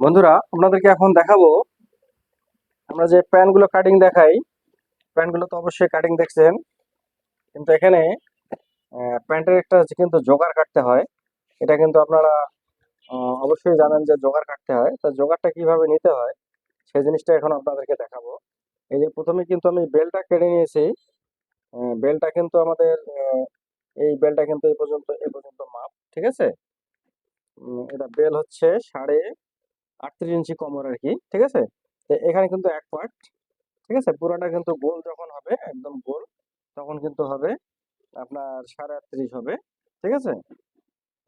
বন্ধুরা, আপনাদেরকে এখন দেখাবো। আমরা যে প্যানগুলো কাটিং দেখাই প্যান্টগুলো তো অবশ্যই কাটিং দেখছেন। কিন্তু এখানে প্যান্টের একটা কিন্তু জোগাড় কাটতে হয়। এটা কিন্তু আপনারা অবশ্যই জানেন যে জোগাড় কাটতে হয়। তা জোগাড়টা কীভাবে নিতে হয়, সেই জিনিসটা এখন আপনাদেরকে দেখাবো। এই যে প্রথমে কিন্তু আমি বেলটা কেটে নিয়েছি। বেলটা কিন্তু আমাদের এই বেলটা কিন্তু এই পর্যন্ত এই পর্যন্ত মাপ, ঠিক আছে? এটা বেল হচ্ছে সাড়ে আটত্রিশ ইঞ্চি কমর আর কি ঠিক আছে? এখানে কিন্তু এক পার্ট ঠিক আছে? পুরোটা কিন্তু গোল যখন হবে, একদম গোল, তখন কিন্তু হবে আপনার সাড়ে আটত্রিশ হবে, ঠিক আছে?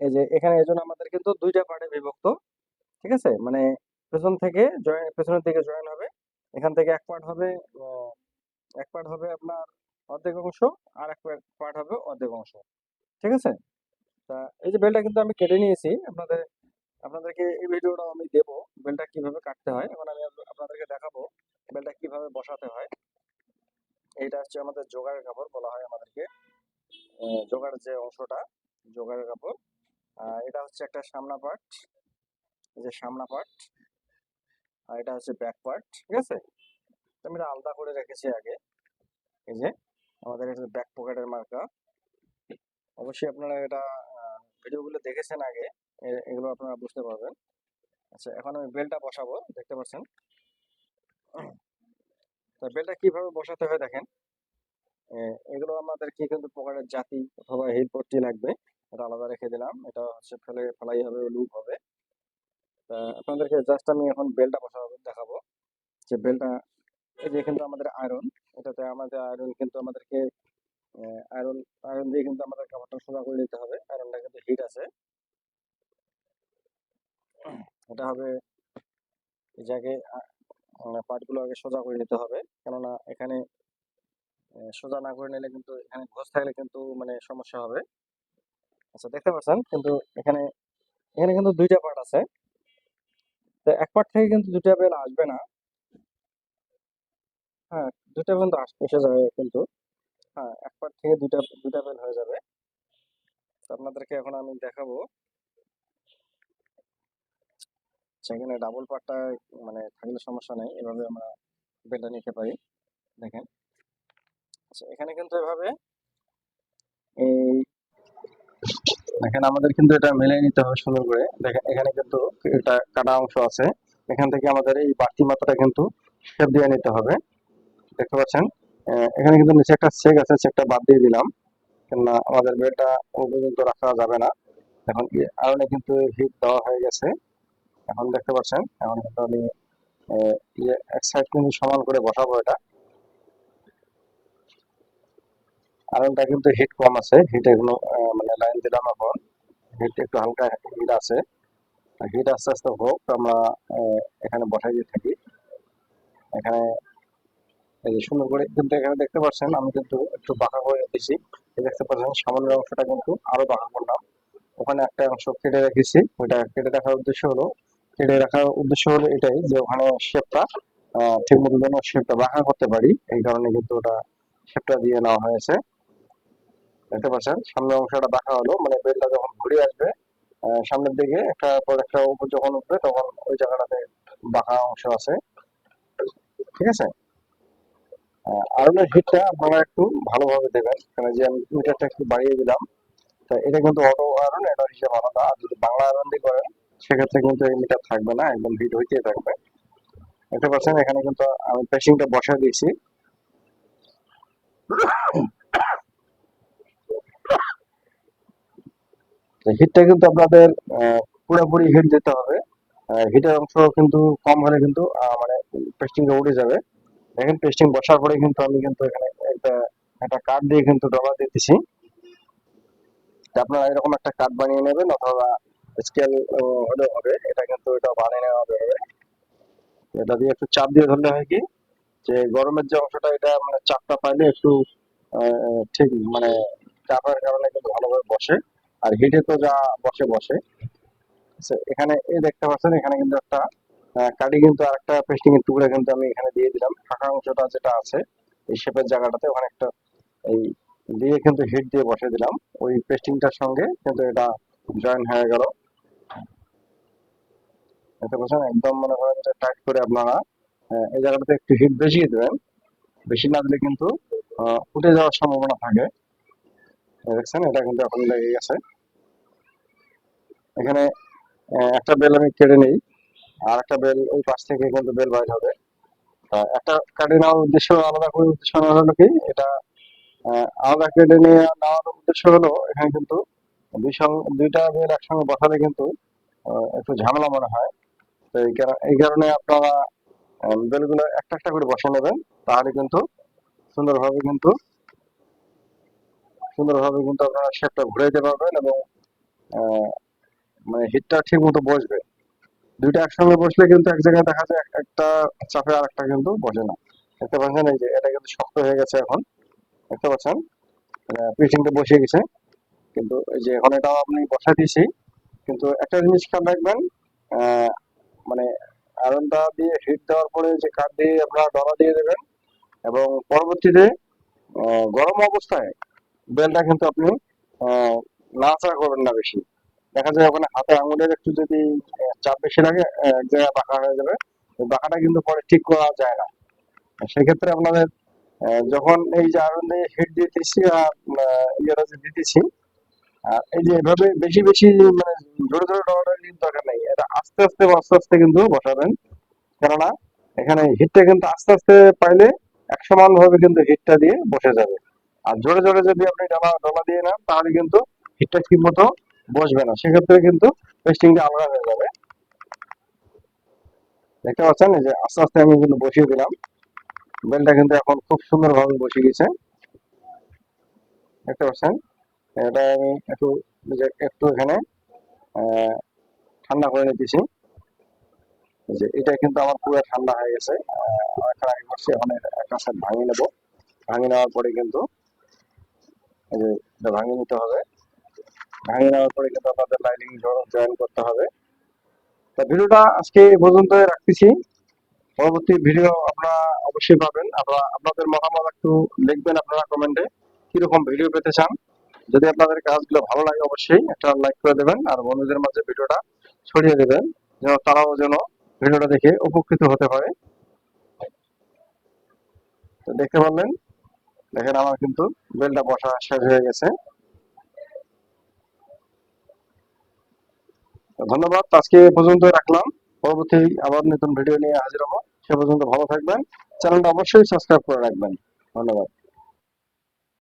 এই যে এখানে এই আমাদের কিন্তু দুইটা পার্টে বিভক্ত, ঠিক আছে? মানে পেছন থেকে জয়েন পেছনের দিকে জয়েন হবে, এখান থেকে এক পার্ট হবে এক পার্ট হবে আপনার অর্ধেক অংশ, আর এক পার্ট হবে অর্ধেক অংশ, ঠিক আছে? তা এই যে বেলটা কিন্তু আমি কেটে নিয়েছি, আপনাদের, আপনাদেরকে এই ভিডিওটা আমি দেবো। বেলটা কীভাবে কাটতে হয়? এখন আমি আপনাদেরকে দেখাবো বেলটা কীভাবে বসাতে হয়। এইটা হচ্ছে আমাদের জোগাড়ের কাপড় বলা হয় আমাদেরকে। জোগাড় যে অংশটা, জোগাড়ের কাপড়। এটা হচ্ছে একটা সামনা পার্ট যে সামনা পার্ট আর এটা হচ্ছে ব্যাক পার্ট ঠিক আছে? আমি এটা আলাদা করে রেখেছি আগে। এই যে, আমাদের এটা ব্যাক পকেটের মার্কা। অবশ্যই আপনারা এটা ভিডিওগুলো দেখেছেন আগে। এগুলো আপনারা বুঝতে পারবেন। আচ্ছা এখন আমি বেলটা বসাবো দেখতে পাচ্ছেন? তো বেলটা কীভাবে বসাতে হয় দেখেন। এগুলো আমাদেরকে কিন্তু পকেটের জাতি অথবা হিল পট্টি লাগবে। এটা আলাদা রেখে দিলাম। এটা হচ্ছে ফেলে ফেলাই হবে লুপ হবে। তা আপনাদেরকে জাস্ট আমি এখন বেলটা বসাবো দেখাবো যে বেলটা এই যে কিন্তু আমাদের আয়রন এটাতে আমাদের আয়রন কিন্তু আমাদেরকে আয়রন আয়রন দিয়ে কিন্তু আমাদের কাপড়টা সোজা করে নিতে হবে। আয়রনটা কিন্তু হিট আছে। এটা হবে এই জায়গায় পার্টগুলো আগে সোজা করে নিতে হবে। কেননা এখানে সোজা না করে নিলে কিন্তু এখানে ঘষ থাকলে কিন্তু মানে সমস্যা হবে। আচ্ছা দেখতে পাচ্ছেন? কিন্তু এখানে এখানে কিন্তু দুইটা পার্ট আছে। তো এক পার্ট থেকে কিন্তু দুইটা বেল আসবে না। হ্যাঁ দুইটা কিন্তু আস- এসে যাবে কিন্তু। হ্যাঁ এক পার্ট থেকে দুইটা দুইটা বেল হয়ে যাবে। তো আপনাদেরকে এখন আমি দেখাবো। সেখানে ডাবল পার্টটা মানে থাকলে সমস্যা নেই। এভাবে আমরা বেলটা নিতে পারি। দেখেন। আচ্ছা এখানে কিন্তু এভাবে এই দেখেন, আমাদের কিন্তু এটা মিলিয়ে নিতে হবে সুন্দর করে। দেখেন, এখানে কিন্তু এটা কাটা অংশ আছে। এখান থেকে আমাদের এই বাড়তি মাত্রাটা কিন্তু শেপ দিয়ে নিতে হবে। দেখতে পাচ্ছেন? এখানে কিন্তু নিচে একটা চেক আছে চেকটা বাদ দিয়ে দিলাম। কেননা আমাদের বেলটা পর্যন্ত রাখা যাবে না। এখন কি আয়রনে কিন্তু হিট দেওয়া হয়ে গেছে। এখন দেখতে পাচ্ছেন, এখন কিন্তু আমি ইয়ে এক সাইড কিন্তু সমান করে বসাবো এটা। আয়রনটা কিন্তু হিট কম আছে হিট এগুলো মানে লাইন দিলাম এখন। হিট একটু হালকা হিট আছে। হিট আস্তে আস্তে হোক, আমরা এখানে বসাই দিয়ে থাকি। এখানে, এই যে সুন্দর করে কিন্তু এখানে দেখতে পাচ্ছেন, আমি কিন্তু একটু বাঁকা করে রেখেছি। দেখতে পাচ্ছেন, সামনের অংশটা কিন্তু আরও বাঁকা করলাম। ওখানে একটা অংশ কেটে রেখেছি, ওইটা কেটে রাখার উদ্দেশ্য হলো কেটে রাখার উদ্দেশ্য হলো এটাই যে ওখানে শেপটা ঠিক মতো যেন শেপটা বাঁকা করতে পারি। এই কারণে কিন্তু ওটা শেপটা দিয়ে নেওয়া হয়েছে। দেখতে পাচ্ছেন সামনের অংশটা বাঁকা হলো মানে বেলটা যখন ঘুরে আসবে সামনের দিকে একটা পর একটা উপর যখন উঠবে, তখন ওই জায়গাটাতে বাঁকা অংশ আছে। ঠিক আছে? আয়রনের হিটটা আপনারা একটু ভালোভাবে দেবেন কারণ যে আমি মিটারটা একটু বাড়িয়ে দিলাম। তা এটা কিন্তু অটো আয়রন এটা হিসেবে আলাদা। আর যদি বাংলা আয়রন দিয়ে করেন সেক্ষেত্রে কিন্তু এই মিটার থাকবে না, একদম হিট হইতেই থাকবে। দেখতে পাচ্ছেন, এখানে কিন্তু আমি পেশিংটা বসায় দিয়েছি। হিটটা কিন্তু আপনাদের পুরোপুরি হিট দিতে হবে। হিটের অংশ কিন্তু কম হলে কিন্তু মানে পেস্টিংটা উঠে যাবে। দেখেন পেস্টিং বসার পরে কিন্তু আমি কিন্তু এখানে একটা একটা কাঠ দিয়ে কিন্তু ডলা দিতেছি আপনারা এরকম একটা কাঠ বানিয়ে নেবেন অথবা স্কেল হলেও হবে। এটা কিন্তু এটা বানিয়ে নেওয়া হবে এটা দিয়ে একটু চাপ দিয়ে ধরলে হয় কি যে গরমের যে অংশটা এটা মানে চাপটা পাইলে একটু ঠিক মানে চাপের কারণে কিন্তু ভালোভাবে বসে। আর হিটে তো যা বসে বসে। আচ্ছা, এখানে এই দেখতে পাচ্ছেন এখানে কিন্তু একটা কাটি কিন্তু আর একটা পেস্টিং এর টুকরা কিন্তু আমি এখানে দিয়ে দিলাম। ফাঁকা অংশটা যেটা আছে এই শেপের জায়গাটাতে ওখানে একটা এই দিয়ে কিন্তু হিট দিয়ে বসে দিলাম। ওই পেস্টিংটার সঙ্গে কিন্তু এটা জয়েন হয়ে গেল। দেখতে পাচ্ছেন একদম মনে করেন যে টাইট করে আপনারা এই জায়গাটাতে একটু হিট বেশি দেবেন। বেশি না দিলে কিন্তু উঠে যাওয়ার সম্ভাবনা থাকে। দেখছেন, এটা কিন্তু এখন লেগে গেছে। এখানে একটা বেল আমি কেটে নেই, আর একটা বেল ওই পাশ থেকে কিন্তু বেল বাইর হবে। একটা কাটে নেওয়ার উদ্দেশ্য, আলাদা করে উদ্দেশ্য হলো কি? এটা আলাদা কেটে নিয়ে নেওয়ার উদ্দেশ্য হলো, এখানে কিন্তু দুই দুইটা বেল একসঙ্গে বসালে কিন্তু একটু ঝামেলা মনে হয়। এই কারণে আপনারা বেলগুলো একটা একটা করে বসে নেবেন। তাহলে কিন্তু সুন্দরভাবে কিন্তু সুন্দরভাবে কিন্তু আপনারা শেপটা ঘুরে দিতে পারবেন এবং মানে হিটটা ঠিক মতো বসবে। দুইটা একসঙ্গে বসলে কিন্তু এক জায়গায় দেখা যায় একটা চাপে আর একটা কিন্তু বসে না। দেখতে পাচ্ছেন এই যে, এটা কিন্তু শক্ত হয়ে গেছে এখন। দেখতে পাচ্ছেন? পিচিংটা বসে গেছে। কিন্তু এই যে, এখন এটা আপনি বসাই দিয়েছি। কিন্তু একটা জিনিস খেয়াল রাখবেন মানে আয়রনটা দিয়ে হিট দেওয়ার পরে যে কাঠ দিয়ে আপনারা ডলা দিয়ে দেবেন এবং পরবর্তীতে গরম অবস্থায় বেলটা কিন্তু আপনি নাড়াচাড়া করবেন না বেশি। দেখা যায় ওখানে হাতে আঙুলের একটু যদি চাপ বেশি লাগে এক জায়গায় বাঁকা হয়ে যাবে বাঁকাটা কিন্তু পরে ঠিক করা যায় না। সেক্ষেত্রে আপনাদের যখন এই যে আয়রন দিয়ে হিট দিতেছি আর ইয়েটা যে দিতেছি এই যে এভাবে বেশি বেশি মানে জোরে জোরে ডলার কিন্তু দরকার নেই। এটা আস্তে আস্তে আস্তে আস্তে কিন্তু বসাবেন। কেননা এখানে হিটটা কিন্তু আস্তে আস্তে পাইলে এক সমান ভাবে কিন্তু হিটটা দিয়ে বসে যাবে। আর জোরে জোরে যদি আপনি ডলা ডলা দিয়ে নেন, তাহলে কিন্তু হিটটা ঠিক মতো বসবে না। সেক্ষেত্রে কিন্তু পেস্টিংটা আলাদা হয়ে যাবে। দেখতে পাচ্ছেন? যে আস্তে আস্তে আমি কিন্তু বসিয়ে দিলাম। বেলটা কিন্তু এখন খুব সুন্দর ভাবে বসে গেছে। দেখতে পাচ্ছেন? এটা আমি একটু একটু এখানে ঠান্ডা করে নিতেছি। যে এটা কিন্তু আমার পুরো ঠান্ডা হয়ে গেছে। আগে করছি, এখন একটা সাইড ভাঙিয়ে নেব। ভাঙিয়ে নেওয়ার পরে কিন্তু এই যে এটা ভাঙিয়ে নিতে হবে। ভাঙিয়ে নেওয়ার পরে কিন্তু আপনাদের লাইটিং জয়েন করতে হবে। তা ভিডিওটা আজকে পর্যন্ত রাখতেছি। পরবর্তী ভিডিও আপনারা অবশ্যই পাবেন। আপনারা, আপনাদের মতামত একটু লিখবেন আপনারা কমেন্টে কীরকম ভিডিও পেতে চান? যদি আপনাদের কাজগুলো ভালো লাগে অবশ্যই একটা লাইক করে দেবেন আর বন্ধুদের মাঝে ভিডিওটা ছড়িয়ে দেবেন, যেন তারাও যেন ভিডিওটা দেখে উপকৃত হতে পারে। দেখতে পারলেন, দেখেন আমার কিন্তু বেলটা বসা শেষ হয়ে গেছে। ধন্যবাদ আজকে পর্যন্ত রাখলাম। পরবর্তী আবার নতুন ভিডিও নিয়ে হাজির হব। সে পর্যন্ত ভালো থাকবেন। চ্যানেলটা অবশ্যই সাবস্ক্রাইব করে রাখবেন। ধন্যবাদ।